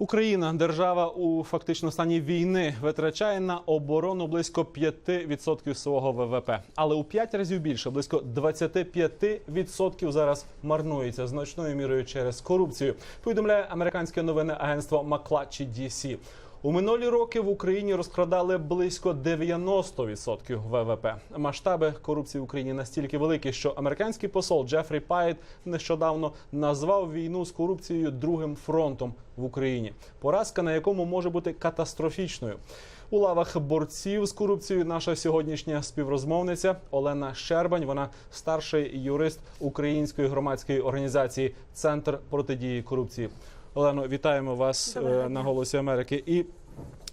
Україна, держава у фактично стані війни, витрачає на оборону близько 5% свого ВВП, але у 5 разів більше, близько 25% зараз марнується значною мірою через корупцію. Повідомляє американське новини агентство Маклачі DC. У минулі роки в Україні розкрадали близько 90% ВВП. Масштаби корупції в Україні настільки великі, що американський посол Джефрі Пайт нещодавно назвав війну з корупцією другим фронтом в Україні. Поразка на якому може бути катастрофічною. У лавах борців з корупцією наша сьогоднішня співрозмовниця Олена Щербань. Вона старший юрист української громадської організації Центр протидії корупції. Олено, вітаємо вас е, на голосі Америки. І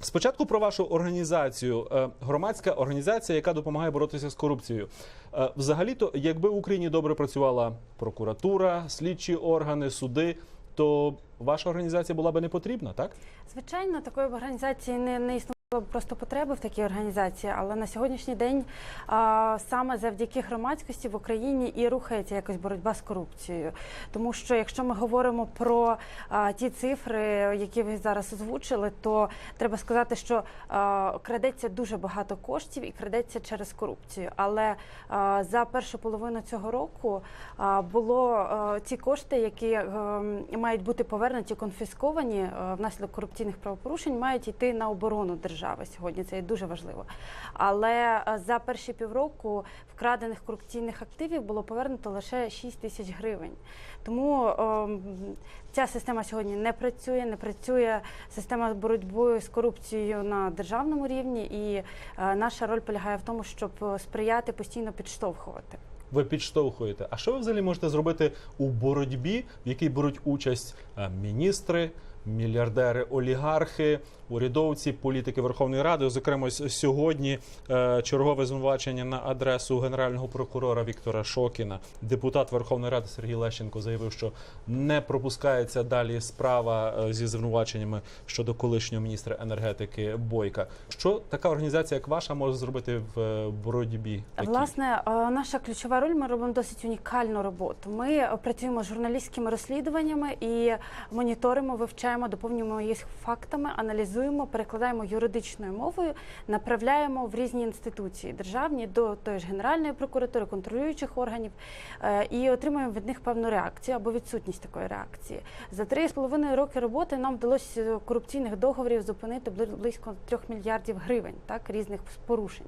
спочатку про вашу організацію, Е, громадська організація, яка допомагає боротися з корупцією. Е, Взагалі-то, якби в Україні добре працювала прокуратура, слідчі органи, суди, то ваша організація була би не потрібна, так? Звичайно, такої організації не, не б просто потреби в такій організації, але на сьогоднішній день а, саме завдяки громадськості в Україні і рухається якось боротьба з корупцією. Тому що якщо ми говоримо про а, ті цифри, які ви зараз озвучили, то треба сказати, що а, крадеться дуже багато коштів і крадеться через корупцію. Але а, за першу половину цього року а, було а, ці кошти, які е, мають бути повернуті, конфісковані е, внаслідок корупційних правопорушень, мають йти на оборону держави сьогодні. Це є дуже важливо. Але е, за перші півроку вкрадених корупційних активів було повернуто лише 6 тисяч гривень. Тому ем, ця система сьогодні не працює, не працює система боротьби з корупцією на державному рівні, і е, наша роль полягає в тому, щоб сприяти постійно підштовхувати. Ви підштовхуєте. А що ви взагалі можете зробити у боротьбі, в якій беруть участь е, міністри, мільярдери, олігархи, урядовці, політики Верховної Ради? Зокрема, сьогодні е, чергове звинувачення на адресу генерального прокурора Віктора Шокіна. Депутат Верховної Ради Сергій Лещенко заявив, що не пропускається далі справа е, зі звинуваченнями щодо колишнього міністра енергетики Бойка. Що така організація, як ваша, може зробити в е, боротьбі? Власне, наша ключова роль ми робимо досить унікальну роботу. Ми працюємо з журналістськими розслідуваннями і моніторимо, вивчаємо, доповнюємо їх фактами, аналізуємо, перекладаємо юридичною мовою, направляємо в різні інституції державні до тої ж Генеральної прокуратури, контролюючих органів е, і отримуємо від них певну реакцію або відсутність такої реакції. За три з половиною роки роботи нам вдалося корупційних договорів зупинити близько трьох мільярдів гривень, так різних порушень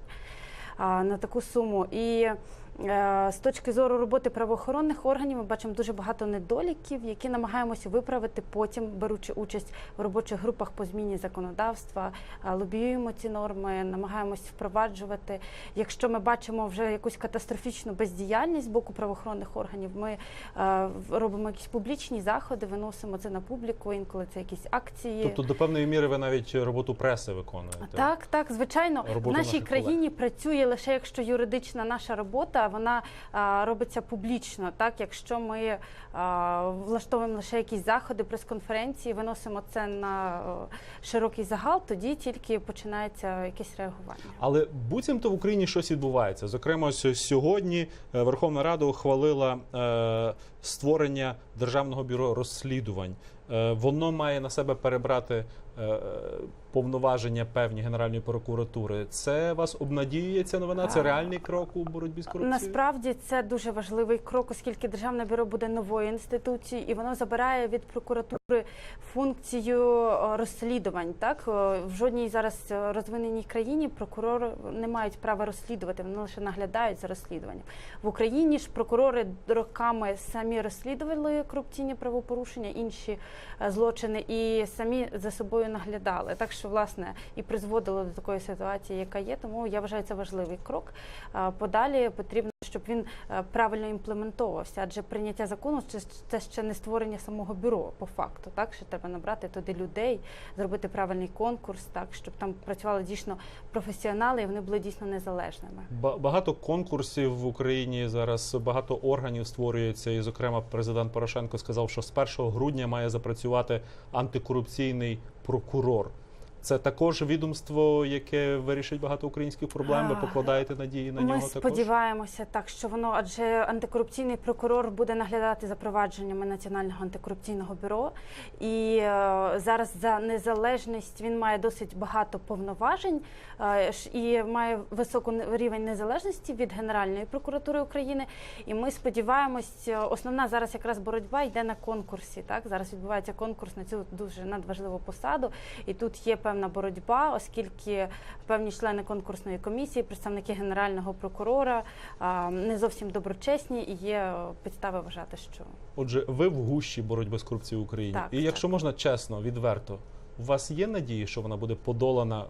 на таку суму. І з точки зору роботи правоохоронних органів ми бачимо дуже багато недоліків, які намагаємося виправити потім, беручи участь в робочих групах по зміні законодавства, лобіюємо ці норми, намагаємось впроваджувати. Якщо ми бачимо вже якусь катастрофічну бездіяльність з боку правоохоронних органів, ми е, робимо якісь публічні заходи, виносимо це на публіку, інколи це якісь акції. Тобто до певної міри ви навіть роботу преси виконуєте. Так, так, звичайно, Робота в нашій країні працює лише якщо юридична наша робота вона а, робиться публічно. Так, якщо ми влаштовуємо лише якісь заходи, прес-конференції, виносимо це на широкий загал, тоді тільки починається якесь реагування. Але буцімто в Україні щось відбувається. Зокрема, сьогодні е, Верховна Рада ухвалила е, створення державного бюро розслідувань. Е, воно має на себе перебрати повноваження певні Генеральної прокуратури. Це вас обнадіює ця новина? Це реальний крок у боротьбі з корупцією? Насправді це дуже важливий крок, оскільки державне бюро буде новою інституцією, і воно забирає від прокуратури функцію е, розслідувань. Так Е, в жодній зараз е, розвиненій країні прокурори не мають права розслідувати, вони лише наглядають за розслідуванням. В Україні ж прокурори роками самі розслідували корупційні правопорушення, інші е, злочини, і самі за собою наглядали. Так що власне і призводило до такої ситуації, яка є. Тому я вважаю це важливий крок. Подалі потрібно, щоб він е, правильно імплементовувався, адже прийняття закону це, ще не створення самого бюро по факту. Так що треба набрати туди людей, зробити правильний конкурс, так щоб там працювали дійсно професіонали, і вони були дійсно незалежними. Ба- Багато конкурсів в Україні зараз, багато органів створюється. І, зокрема, президент Порошенко сказав, що з 1 грудня має запрацювати антикорупційний прокурор. Це також відомство, яке вирішить багато українських проблем. Ви покладаєте надії на Ми нього також? сподіваємося так, що воно, адже антикорупційний прокурор буде наглядати за провадженнями Національного антикорупційного бюро. І е, зараз за незалежність він має досить багато повноважень е, і має високу не- рівень незалежності від Генеральної прокуратури України. І ми сподіваємось, е, основна зараз якраз боротьба йде на конкурсі. Так зараз відбувається конкурс на цю дуже надважливу посаду, і тут є певна боротьба, оскільки певні члени конкурсної комісії, представники генерального прокурора не зовсім доброчесні, і є е, підстави вважати, що Отже, ви в гущі боротьби з корупцією в Україні. Так, І якщо так. можна чесно, відверто, у вас є надії, що вона буде подолана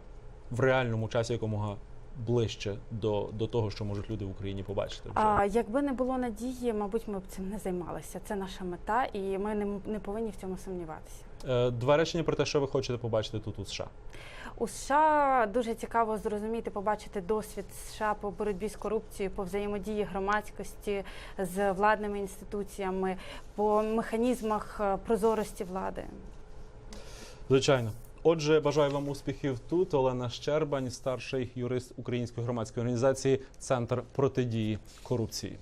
в реальному часі якомога ближче до, до того, що можуть люди в Україні побачити? Вже? а, якби не було надії, мабуть, ми б цим не займалися. Це наша мета, і ми не, не повинні в цьому сумніватися. Е, Два речення про те, що ви хочете побачити тут у США. У США дуже цікаво зрозуміти, побачити досвід США по боротьбі з корупцією, по взаємодії громадськості з владними інституціями, по механізмах е, прозорості влади. Звичайно. Отже, бажаю вам успіхів тут. Олена Щербань, старший юрист Української громадської організації Центр протидії корупції.